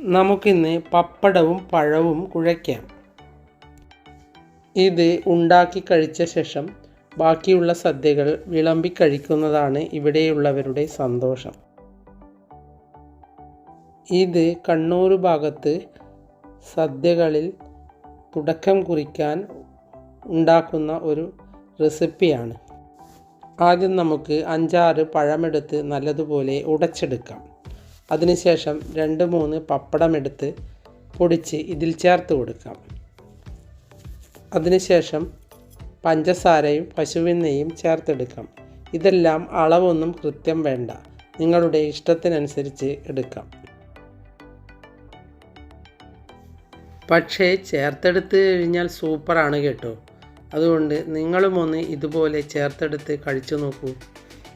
നമുക്കിന്ന് പപ്പടവും പഴവും കുഴയ്ക്കാം. ഇത് ഉണ്ടാക്കി കഴിച്ച ശേഷം ബാക്കിയുള്ള സദ്യകൾ വിളമ്പി കഴിക്കുന്നതാണ് ഇവിടെയുള്ളവരുടെ സന്തോഷം. ഇത് കണ്ണൂർ ഭാഗത്ത് സദ്യകളിൽ തുടക്കം കുറിക്കാൻ ഉണ്ടാക്കുന്ന ഒരു റെസിപ്പിയാണ്. ആദ്യം നമുക്ക് അഞ്ചാറ് പഴമെടുത്ത് നല്ലതുപോലെ ഉടച്ചെടുക്കാം. അതിനുശേഷം രണ്ട് മൂന്ന് പപ്പടമെടുത്ത് പൊടിച്ച് ഇതിൽ ചേർത്ത് കൊടുക്കാം. അതിനുശേഷം പഞ്ചസാരയും പശുവിൻ നെയ്യും ചേർത്തെടുക്കാം. ഇതെല്ലാം അളവൊന്നും കൃത്യം വേണ്ട. നിങ്ങളുടെ ഇഷ്ടത്തിനനുസരിച്ച് എടുക്കാം. പക്ഷേ ചേർത്തെടുത്ത് കഴിഞ്ഞാൽ സൂപ്പറാണ് കേട്ടോ. അതുകൊണ്ട് നിങ്ങളും ഒന്ന് ഇതുപോലെ ചേർത്തെടുത്ത് കഴിച്ചു നോക്കൂ.